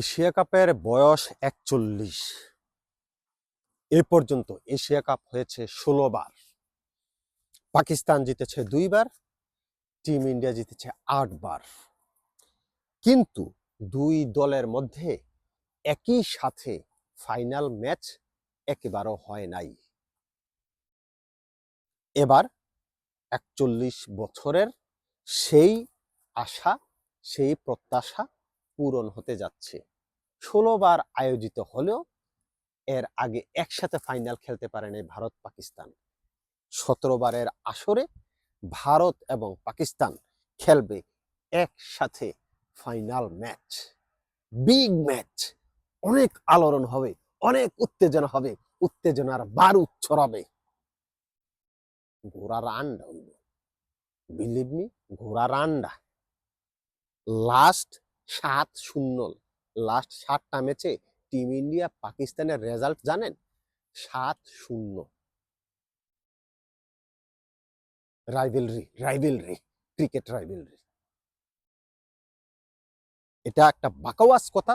Asia কাপের বয়স একচল্লিশ। এ পর্যন্ত এশিয়া কাপ হয়েছে ষোলো বার। পাকিস্তান জিতেছে দুইবার টিম ইন্ডিয়া জিতেছে আটবার কিন্তু দুই দলের মধ্যে একই সাথে ফাইনাল ম্যাচ একেবারও হয় নাই। এবার একচল্লিশ বছরের সেই আশা, সেই প্রত্যাশা পূরণ হতে যাচ্ছে। ষোলো বার আয়োজিত হলেও এর আগে একসাথে ফাইনাল খেলতে পারেনি ভারত, পাকিস্তান। সতেরো বারের আসরে ভারত এবং পাকিস্তান খেলবে একসাথে ফাইনাল ম্যাচ বিগ ম্যাচ অনেক আলোড়ন হবে, অনেক উত্তেজনা হবে, উত্তেজনার বারুদ ছড়াবে। ঘোড়া রান্ডা বিলিভ মি ঘোড়া রান্ডা। লাস্ট সাত শূন্য। লাস্ট সাতটা ম্যাচে টিম ইন্ডিয়া পাকিস্তানের রেজাল্ট জানেন? সাত শূন্য। রাইভেলরি রাইভেলরি ক্রিকেট রাইভেলরি এটা একটা বাকওয়াস কথা।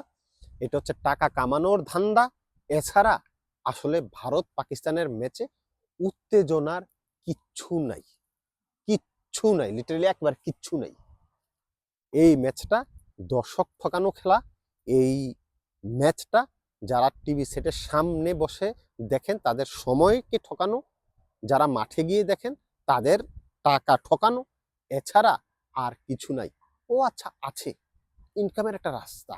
এটা হচ্ছে টাকা কামানোর ধান্দা। এছাড়া আসলে ভারত পাকিস্তানের ম্যাচে উত্তেজনার কিচ্ছু নাই। কিচ্ছু নাই লিটারালি একবার কিচ্ছু নাই। এই ম্যাচটা দর্শক ঠকানো খেলা। এই ম্যাচটা যারা টিভি সেটের সামনে বসে দেখেন, তাদের সময়কে ঠকানো। যারা মাঠে গিয়ে দেখেন, তাদের টাকা ঠকানো। এছাড়া আর কিছু নাই। ও আচ্ছা আছে। ইনকামের একটা রাস্তা।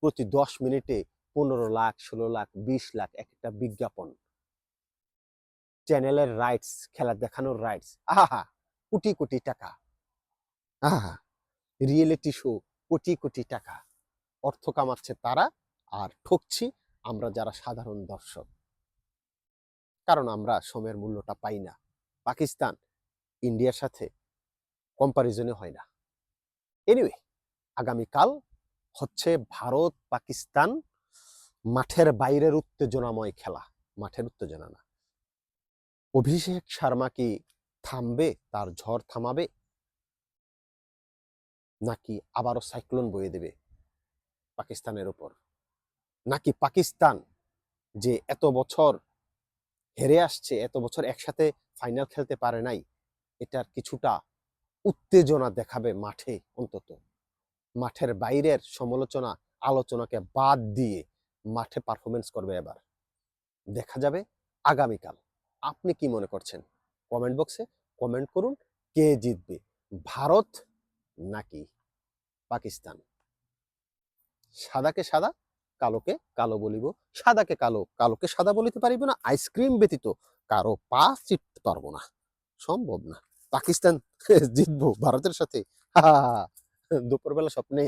প্রতি দশ মিনিটে পনেরো লাখ, ষোলো লাখ, বিশ লাখ একটা বিজ্ঞাপন। চ্যানেলের রাইটস খেলা দেখানোর রাইটস আহা, কোটি কোটি টাকা। আহা। রিয়েলিটি শো কোটি কোটি টাকা অর্থ কামাচ্ছে তারা আর ঠকছি আমরা যারা সাধারণ দর্শক। কারণ আমরা সময়ের মূল্যটা পাই না। পাকিস্তান ইন্ডিয়ার সাথে কম্পারিজনে হয় না। এনিওয়ে আগামীকাল হচ্ছে ভারত পাকিস্তান মাঠের বাইরের উত্তেজনাময় খেলা। মাঠের উত্তেজনা না। অভিষেক শর্মা কি থামবে? তার ঝড় থামাবে? নাকি আবারও সাইক্লোন বয়ে দেবে পাকিস্তানের ওপর? নাকি পাকিস্তান যে এত বছর হেরে আসছে, এত বছর একসাথে ফাইনাল খেলতে পারে নাই, এটার কিছুটা উত্তেজনা দেখাবে মাঠে অন্তত। মাঠের বাইরের সমালোচনা, আলোচনাকে বাদ দিয়ে মাঠে পারফরমেন্স করবে এবার। দেখা যাবে আগামীকাল। আপনি কি মনে করছেন? কমেন্ট বক্সে কমেন্ট করুন কে জিতবে। ভারত নাকি পাকিস্তান সাদাকে সাদা কালোকে কালো বলিব সাদাকে কালো কালোকে সাদা বলিতে পারিব না আইসক্রিম ব্যতীত কারও পা চিটতে পারব না সম্ভব না পাকিস্তান জিতবো ভারতের সাথে দুপুরবেলা স্বপ্নে